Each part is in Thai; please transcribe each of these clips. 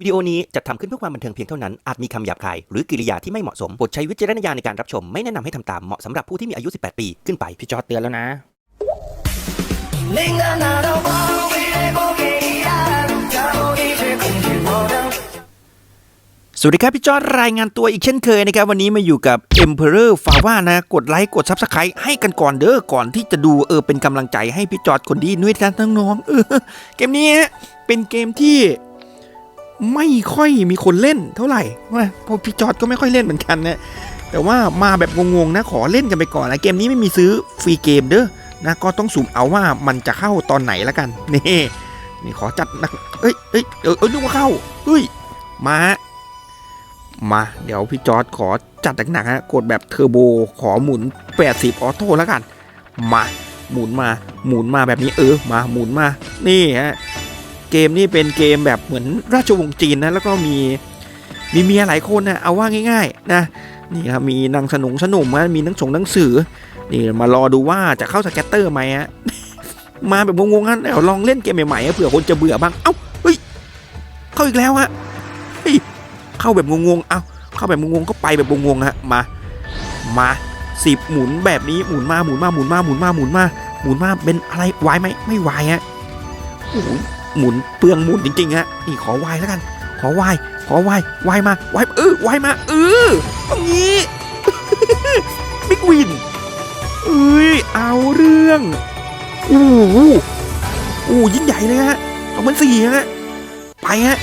วิดีโอนี้จัดทำขึ้นเพื่อความบันเทิงเพียงเท่านั้น อาจมีคำหยาบคาย หรือกิริยาที่ไม่เหมาะสมบทใช้วิจารณญาณในการรับชม ไม่แนะนำให้ทำตาม เหมาะสำหรับผู้ที่มีอายุ 18 ปีขึ้นไป พี่จอร์ดเตือนแล้วนะ สวัสดีครับ พี่จอร์ดรายงานตัวอีกเช่นเคยนะครับ วันนี้มาอยู่กับ Emperor f a v a นะ กดไลค์ กดซับสไคร้ให้กันก่อนเด้อ ก่อนที่จะดูเออเป็นกำลังใจให้พี่จอร์ดคนดีด้วยนงน้องเออเกมนี้เป็นเกมที่ ไม่ค่อยมีคนเล่นเท่าไหร่ว่าเพราะพี่จอร์ดก็ไม่ค่อยเล่นเหมือนกันนะแต่ว่ามาแบบงงๆนะขอเล่นกันไปก่อนนะเกมนี้ไม่มีซื้อฟรีเกมเด้อนะก็ต้องสุ่มเอาว่ามันจะเข้าตอนไหนละกันนี่นี่ขอจัดหนักเอ้ยเอ้ยเออเออนึกว่าเข้าเฮ้ยมามา เดี๋ยวพี่จอร์ดขอจัดหนักๆฮะกดแบบเทอร์โบขอหมุน 80 ออโต้แล้วกัน มา หมุนมา หมุนมาแบบนี้เออ มาหมุนมา นี่ฮะ เกมนี่เป็นเกมแบบเหมือนราชวงศ์จีนนะแล้วก็มีมีเมียหลายคนนะเอาว่าง่าย ๆ นะนี่ครับมีนางสนุงสนุมมีนังสงหนังสือนี่มารอดูว่าจะเข้าสแกตเตอร์ไหมฮะมาแบบงงๆกันเดี๋ยวลองเล่นเกมใหม่ๆเผื่อคนจะเบื่อบ้างเอ้าเฮ้ยเข้าอีกแล้วฮะเฮ้ยเข้าแบบงงๆเอ้าเข้าแบบงงๆก็ไปแบบงงๆฮะมามาสิบหมุนแบบนี้หมุนมาหมุนมาหมุนมาหมุนมาหมุนมาหมุนมาเป็นอะไรวายไหมไม่วายฮะโอ้โหมุนเปลืองหมุนจริงๆฮะนี่ขอวายแล้วกัน ขอวายขอวายวายมาวายเออวายมาเออตรงนี้บิ๊กวินเอ้ยเอาเรื่องโอ้โหโอ้ยิ่งใหญ่เลยฮะสองพันสี่ฮะไปฮะ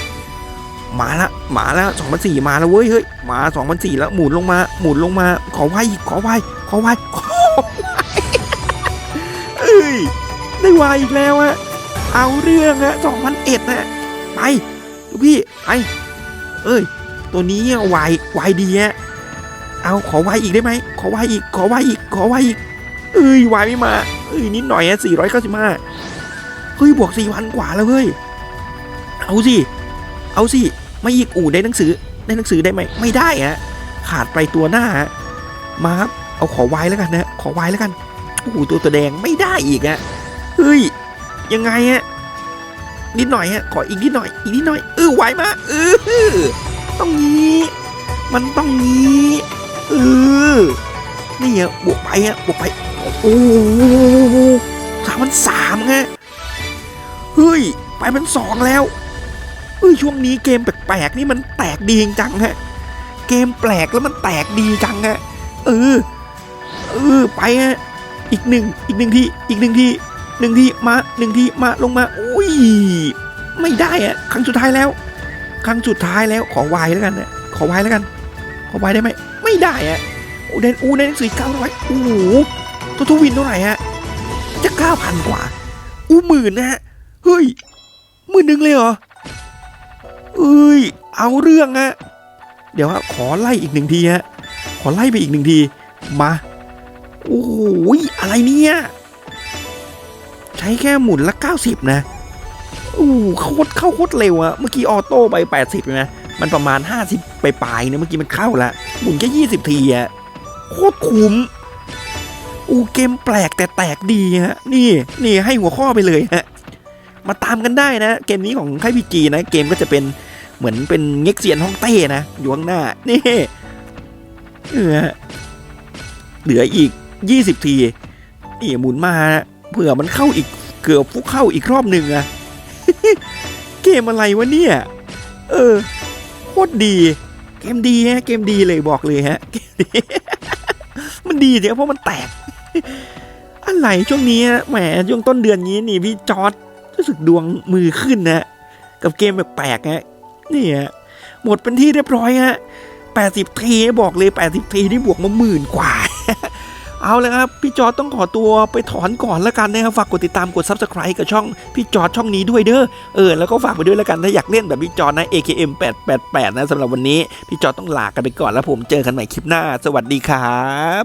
มาละมาแล้วสองพันสี่มาแล้วเว้ยเฮ้ยมาสองพันสี่แล้วหมุนลงมาหมุนลงมา ขอไหวอีกขอไหวขอไหวขอไหวเอ้ยได้ไหวอีกแล้วอะ เอาเรื่องอะสองพันเอ็ดอะไปลูกพี่ไปเอ้ย ตัวนี้อะไหวไหวดีอะเอาขอไหวอีกได้ไหมขอไหวอีกขอไหวอีกขอไหวอีกเอ้ยไหวไม่มาเอ้ยนิดหน่อยอะสี่ร้อยเก้าสิบห้าเฮ้ยบวกสี่พันกว่าแล้วเฮ้ยเอาสิเอาสิไม่อีกอู่ได้หนังสือได้หนังสือได้ไหมไม่ได้ฮะขาดไปตัวหน้าฮะมาครับเอาขอวายแล้วกันนะขอวายแล้วกันโอ้โหตัวตัวแดงไม่ได้อีกอะเฮ้ย ยังไงฮะนิดหน่อยฮะขออีกนิดหน่อยอีกนิดหน่อยเออไหวมาเออต้องงี้มันต้องงี้เออนี่ฮะบวกไปฮะบวกไปโอ้สามพันสามฮะเฮ้ยไปเป็นสองแล้วเอ้ยช่วงนี้เกมแปลกๆนี่มันแตกดีจริงจังฮะเกมแปลกแล้วมันแตกดีจังฮะเออเออไปฮะอีกหนึ่งอีกหนึ่งทีอีกหนึ่งที หนึ่งทีมาหนึ่งทีมาลงมาอุ้ยไม่ได้อะครั้งสุดท้ายแล้ว ครั้งสุดท้ายแล้วขอวายแล้วกันนะขอวายแล้วกัน ขอวายได้ไหมไม่ได้อะโอ้เดนอูในหนังสือเก้าร้อยโอ้โหตัวทวินเท่าไหร่ฮะจะเก้าพันกว่าอู้หมื่นนะฮะเฮ้ยหมื่นหนึ่งเลยเหรอเอ้ยเอาเรื่องอะเดี๋ยวฮะขอไล่อีกหนึ่งทีฮะขอไล่ไปอีกหนึ่งทีมาโอ้โหยอะไรเนี่ย ช้แค่หมุนละ 90 นะโอ้โหโคตรเข้าโคตรเร็วอะเมื่อกี้ออโต้ไป 80นะ มันประมาณ 50ไปปลายๆเนี่ยเมื่อกี้มันเข้าละ หมุนแค่20 ทีอะโคตรคุ้มอูเกมแปลกแต่แตกดีฮะ นี่นี่ให้หัวข้อไปเลยฮะ มาตามกันได้นะ เกมนี้ของค่ายพีจีนะ เกมก็จะเป็นเหมือนเป็นเง็กเซียนฮ่องเต้นะ อยู่ข้างหน้า นี่เหลือเหลืออีก 20 ทีนี่หมุนมา เผื่อมันเข้าอีกเกือบฟุกเข้าอีกรอบหนึ่งอะเกมอะไรวะเนี่ย เออโคตรดี เกมดีฮะ เกมดีเลยบอกเลยฮะ มันดีเนี่ยเพราะมันแตก อะไรช่วงนี้แหมช่วงต้นเดือนนี้นี่พี่จอร์ดรู้สึกดวงมือขึ้นนะ กับเกมแปลกๆฮะนี่ฮะหมดเป็นที่เรียบร้อยฮะ80ทีบอกเลย80ทีที่บวกมาหมื่นกว่า เอาเลยครับ พี่จอต้องขอตัวไปถอนก่อนละกันนะครับ ฝากกดติดตามกด subscribe กับช่องพี่จอช่องนี้ด้วยเด้อ เออ แล้วก็ฝากไปด้วยละกัน ถ้าอยากเล่นแบบพี่จอนะ AKM 888นะสำหรับวันนี้ พี่จอต้องลากันไปก่อนแล้วผมเจอกันใหม่คลิปหน้า สวัสดีครับ